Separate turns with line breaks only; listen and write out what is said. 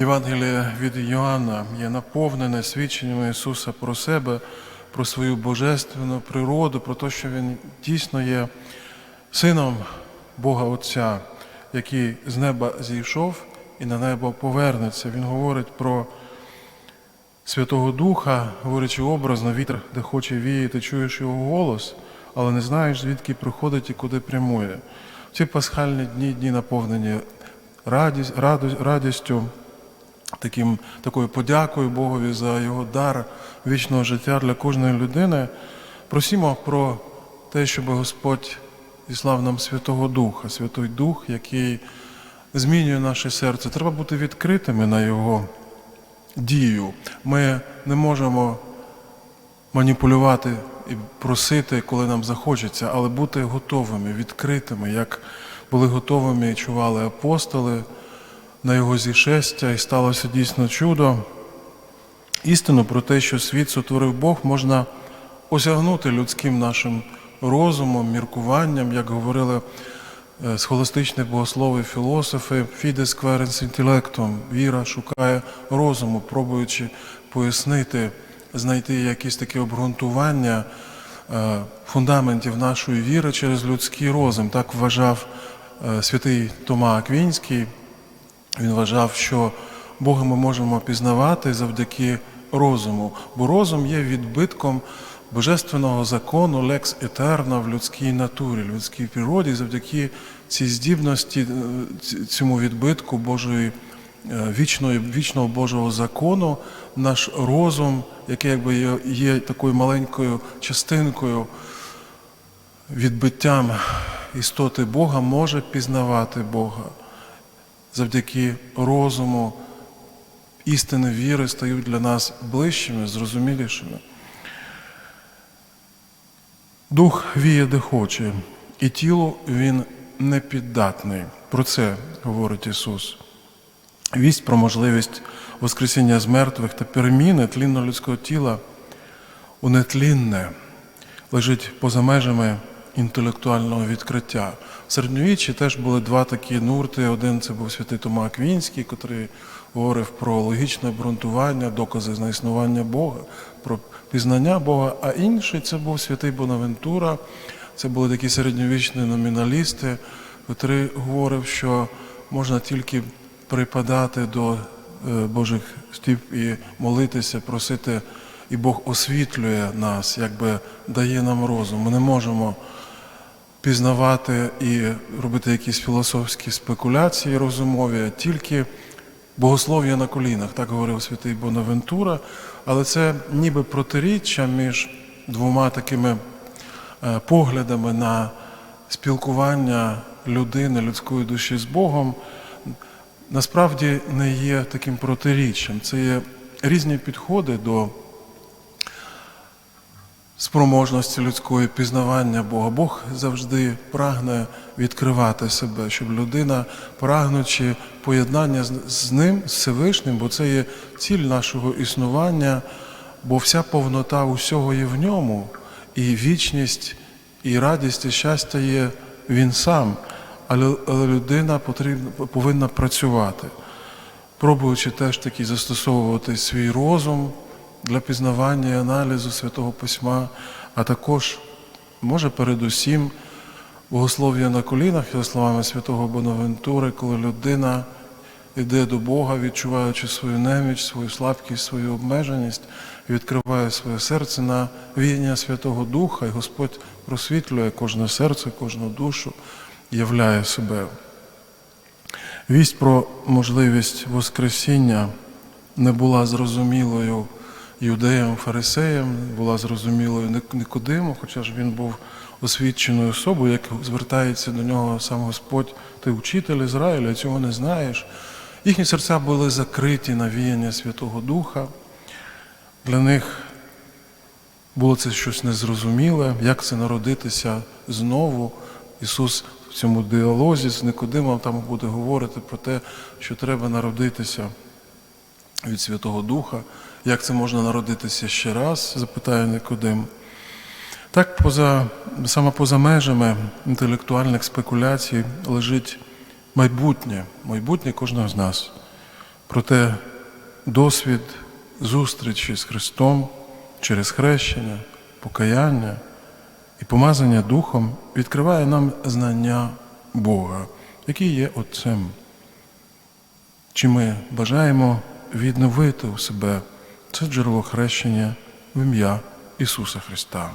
Євангеліє від Йоанна є наповнене свідченнями Ісуса про себе, про свою божественну природу, про те, що Він дійсно є сином Бога Отця, який з неба зійшов і на небо повернеться. Він говорить про Святого Духа, говорячи образно, вітер, де хоче віяти, чуєш його голос, але не знаєш, звідки приходить і куди прямує. В ці пасхальні дні, дні наповнені радість, раду- радістю, таким, такою подякою Богові за його дар вічного життя для кожної людини. Просімо про те, щоб Господь зіслав нам Святого Духа, Святой Дух, який змінює наше серце. Треба бути відкритими на Його дію. Ми не можемо маніпулювати і просити, коли нам захочеться, але бути готовими, відкритими, як були готовими і чували апостоли на його зішестя, і сталося дійсно чудо. Істину про те, що світ сотворив Бог, можна осягнути людським нашим розумом, міркуванням, як говорили е, схоластичні богослови, філософи, фідес кверенс інтелектом, віра шукає розуму, пробуючи пояснити, знайти якісь такі обґрунтування е, фундаментів нашої віри через людський розум. Так вважав е, святий Тома Аквінський. Він вважав, що Бога ми можемо пізнавати завдяки розуму, бо розум є відбитком божественного закону лекс етерна в людській натурі, людській природі, завдяки цій здібності, е, цьому відбитку Божої е, вічної, вічного Божого закону, наш розум, який якби є, є такою маленькою частинкою відбиттям істоти Бога, може пізнавати Бога завдяки розуму, істини віри стають для нас ближчими, зрозумілішими. Дух віє де хоче, і тілу він не піддатний. Про це говорить Ісус. Вість про можливість Воскресіння з мертвих та переміни тлінно-людського тіла у нетлінне лежить поза межами інтелектуального відкриття. В середньовіччі теж були два такі нурти. Один це був святий Тома Аквінський, який говорив про логічне обґрунтування, докази на існування Бога, про пізнання Бога. А інший це був святий Бонавентура. Це були такі середньовічні номіналісти, який говорив, що можна тільки припадати до е, Божих стіп і молитися, просити, і Бог освітлює нас, якби дає нам розум. Ми не можемо пізнавати і робити якісь філософські спекуляції розумові, тільки богослов'я на колінах, так говорив святий Бонавентура, але це ніби протиріччя між двома такими е, поглядами на спілкування людини, людської душі з Богом, насправді не є таким протиріччям. Це є різні підходи до спроможності людської пізнавання Бога. Бог завжди прагне відкривати себе, щоб людина, прагнучи поєднання з- ним, з Всевишнім, бо це є ціль нашого існування, бо вся повнота усього є в ньому, і вічність, і радість, і щастя є він сам. Але людина потрібна, повинна працювати, пробуючи теж таки застосовувати свій розум для пізнавання і аналізу Святого Письма, а також, може, передусім, богослов'я на колінах, за словами святого Бонавентури, коли людина йде до Бога, відчуваючи свою неміч, свою слабкість, свою обмеженість, і відкриває своє серце на віяння Святого Духа, і Господь просвітлює кожне серце, кожну душу, являє себе. Вість про можливість Воскресіння не була зрозумілою юдеям, фарисеям, була зрозумілою Ник- Никодиму, хоча ж він був освіченою особою, як звертається до нього сам Господь, ти учитель Ізраїля, цього не знаєш. Їхні серця були закриті на віяння Святого Духа. Для них було це щось незрозуміле, як це народитися знову. Ісус в цьому діалозі з Никодимом там буде говорити про те, що треба народитися від Святого Духа. Як це можна народитися ще раз? запитає Никодим. Так, поза, саме поза межами інтелектуальних спекуляцій лежить майбутнє, майбутнє кожного з нас. Проте досвід зустрічі з Христом через хрещення, покаяння і помазання Духом відкриває нам знання Бога, який є Отцем. Чи ми бажаємо відновити у себе це джерело хрещення в ім'я Ісуса Христа.